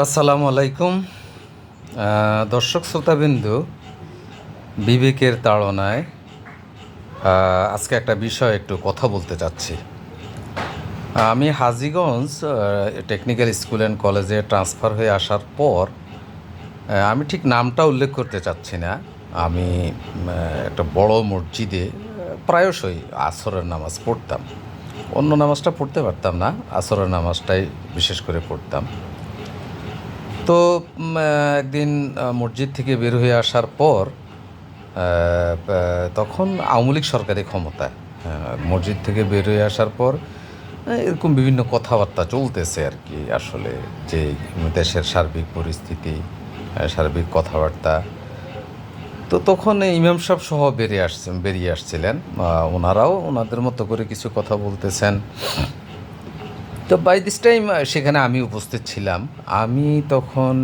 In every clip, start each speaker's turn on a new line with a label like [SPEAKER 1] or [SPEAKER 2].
[SPEAKER 1] আসসালামু আলাইকুম। দর্শক শ্রোতাবিন্দু, বিবেকের তাড়নায় আজকে একটা বিষয় একটু কথা বলতে চাচ্ছি। আমি হাজিগঞ্জ টেকনিক্যাল স্কুল অ্যান্ড কলেজে ট্রান্সফার হয়ে আসার পর আমি ঠিক নামটা উল্লেখ করতে চাচ্ছি না। আমি একটা বড় মসজিদে প্রায়শই আসরের নামাজ পড়তাম। অন্য নামাজটা পড়তে পারতাম না, আসরের নামাজটাই বিশেষ করে পড়তাম। তো একদিন মসজিদ থেকে বের হয়ে আসার পর তখন আওয়ামী লীগ সরকারি ক্ষমতায় মসজিদ থেকে বের হয়ে আসার পর এরকম বিভিন্ন কথাবার্তা চলতেছে আর কি, আসলে যে দেশের সার্বিক পরিস্থিতি সার্বিক কথাবার্তা। তো তখন ইমাম সাহেব সহ বেরিয়ে আসছেন বেরিয়ে আসছিলেন ওনারাও ওনাদের মতো করে কিছু কথা বলতেছেন। তো বাই দিস টাইম সেখানে আমি উপস্থিত ছিলাম। আমি তখন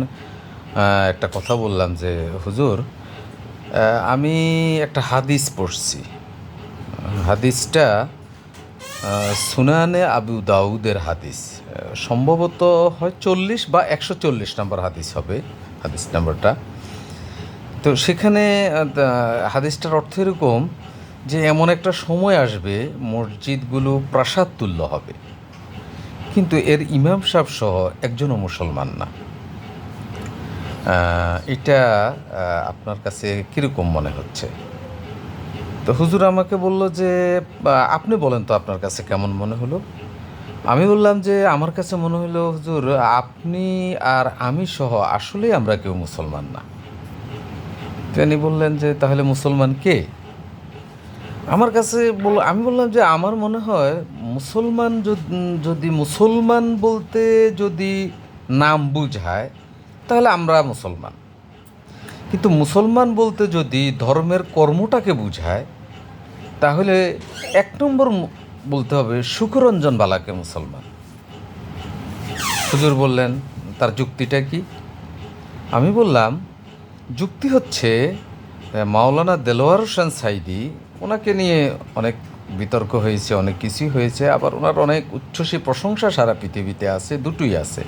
[SPEAKER 1] একটা কথা বললাম যে, হুজুর আমি একটা হাদিস পড়ছি। হাদিসটা সুনানে আবু দাউদের হাদিস। সম্ভবত হয় চল্লিশ বা একশো চল্লিশ নম্বর হাদিস হবে, হাদিস নাম্বারটা। তো সেখানে হাদিসটার অর্থ এরকম যে, এমন একটা সময় আসবে, মসজিদগুলো প্রাসাদ তুল্য হবে। কিন্তু এর ইমাম সাহেব সহ একজনও মুসলমান না। এটা আপনার কাছে কীরকম মনে হচ্ছে? তো হুজুর আমাকে বলল যে আপনি বলেন তো আপনার কাছে কেমন মনে হলো? আমি বললাম যে, আমার কাছে মনে হলো, হুজুর, আপনি আর আমি সহ আসলেই আমরা কেউ মুসলমান না। তিনি বললেন যে, তাহলে মুসলমান কে? আমার কাছে বল, আমি বললাম যে আমার মনে হয় মুসলমান যদি মুসলমান বলতে যদি নাম বুঝায়, তাহলে আমরা মুসলমান। কিন্তু মুসলমান বলতে যদি ধর্মের কর্মটাকে বুঝায়, তাহলে এক নম্বর বলতে হবে সুখরঞ্জন বালাকে মুসলমান। হুজুর বললেন, তার যুক্তিটা কি? আমি বললাম, যুক্তি হচ্ছে মাওলানা দেলোয়ার হোসেন সাইদি ওনাকে নিয়ে অনেক বিতর্ক হয়েছে, অনেক কিছুই হয়েছে, আবার ওনার অনেক উচ্ছ্বসী প্রশংসা সারা পৃথিবীতে আছে, দুটোই আছে।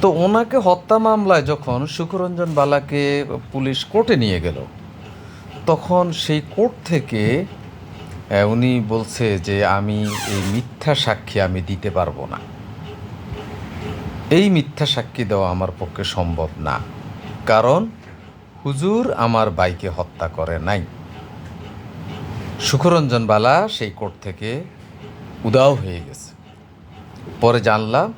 [SPEAKER 1] তো ওনাকে হত্যা মামলায় যখন সুখরঞ্জন বালাকে পুলিশ কোর্টে নিয়ে গেল, তখন সেই কোর্ট থেকে উনি বলছে যে, আমি এই মিথ্যা সাক্ষী আমি দিতে পারব না। এই মিথ্যা সাক্ষী দেওয়া আমার পক্ষে সম্ভব না। কারণ হুজুর আমার বাইকে হত্যা করে নাই। সুখরঞ্জন বালা সেই কোর্ট থেকে উদাও হয়ে গেছে। পরে জানলাম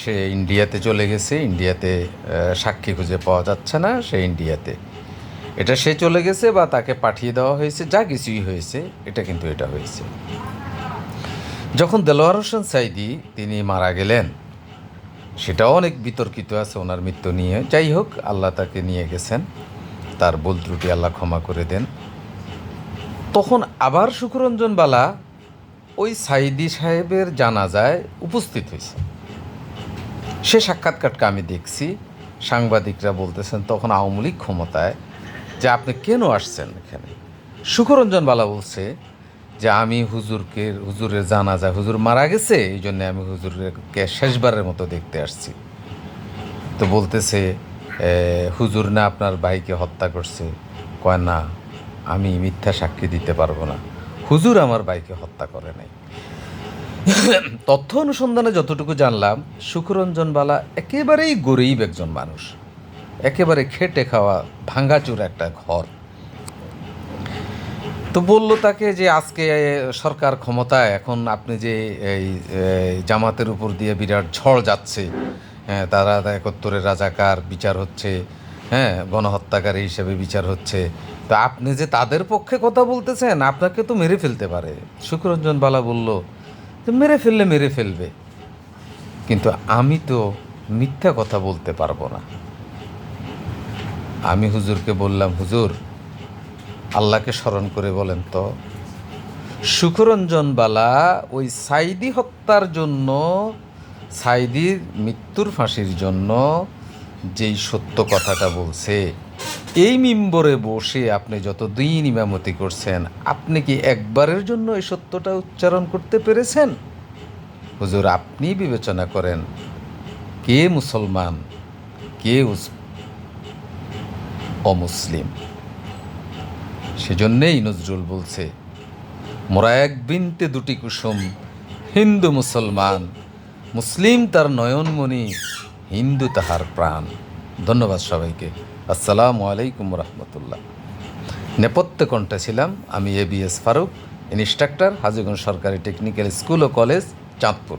[SPEAKER 1] সে ইন্ডিয়াতে চলে গেছে, ইন্ডিয়াতে সাক্ষী খুঁজে পাওয়া যাচ্ছে না, সে ইন্ডিয়াতে। এটা সে চলে গেছে বা তাকে পাঠিয়ে দেওয়া হয়েছে, যা কিছুই হয়েছে, এটা কিন্তু এটা হয়েছে। যখন দেলোয়ার হোসেন সাইদি তিনি মারা গেলেন, সেটাও অনেক বিতর্কিত আছে ওনার মৃত্যু নিয়ে। যাই হোক, আল্লাহ তাকে নিয়ে গেছেন, তার ভুল ত্রুটি আল্লাহ ক্ষমা করে দেন। তখন আবার সুখরঞ্জন বালা ওই সাইদি সাহেবের জানাজায় উপস্থিত হয়েছে। সে সাক্ষাৎকারটা আমি দেখছি, সাংবাদিকরা বলতেছেন তখন আওয়ামী লীগ ক্ষমতায় যে আপনি কেন আসছেন এখানে? সুখরঞ্জন বালা বলছে যে আমি হুজুরকে, হুজুরের জানাজা হুজুর মারা গেছে, এই জন্য আমি হুজুরকে শেষবারের মতো দেখতে আসছি। তো বলতেছে হুজুর না আপনার ভাইকে হত্যা করছে। কয়, না। আমি মিথ্যা সাক্ষী দিতে পারব না। হুজুর আমার ভাইকে হত্যা করে নাই। তথ্য অনুসন্ধানে যতটুকু জানলাম সুখরঞ্জন বালা একেবারেই গরিব একজন মানুষ। একেবারে খেটে খাওয়া ভাঙ্গাচুর একটা ঘর। তো বলল তাকে যে আজকে সরকার ক্ষমতায়, এখন আপনি যে এই জামাতের উপর দিয়ে বিরাট ঝড় যাচ্ছে হ্যাঁ তারা একত্তরের রাজাকার, বিচার হচ্ছে হ্যাঁ গণহত্যাকারী হিসেবে বিচার হচ্ছে। তো আপনি যে তাদের পক্ষে কথা বলতেছেন, আপনাকে তো মেরে ফেলতে পারে। সুখরঞ্জন বালা বলল, যে মেরে ফেললে মেরে ফেলবে। কিন্তু আমি তো মিথ্যা কথা বলতে পারব না। আমি হুজুরকে বললাম, হুজুর, আল্লাহকে স্মরণ করে বলেন তো সুখরঞ্জন বালা ওই সাইদি হত্যার জন্য, সাইদির মৃত্যুর ফাঁসির জন্য যেই সত্য কথাটা বলছে, এই মিম্বরে বসে আপনি যত দিন ইমামতি করছেন, আপনি কি একবারের জন্য এই সত্যটা উচ্চারণ করতে পেরেছেন? হুজুর, আপনি বিবেচনা করেন, কে মুসলমান, কে অমুসলিম? সেজন্যেই নজরুল বলছে, মোরা এক বিনতে দুটি কুসুম, হিন্দু মুসলমান, মুসলিম তার নয়নমণি হিন্দু তাহার প্রাণ। ধন্যবাদ সবাইকে। আসসালামু আলাইকুম রহমতুল্লাহ। নেপথ্য কণ্ঠে ছিলাম আমি A B S Faruk, instructor, Hajiganj সরকারি টেকনিক্যাল স্কুল ও কলেজ, চাঁদপুর।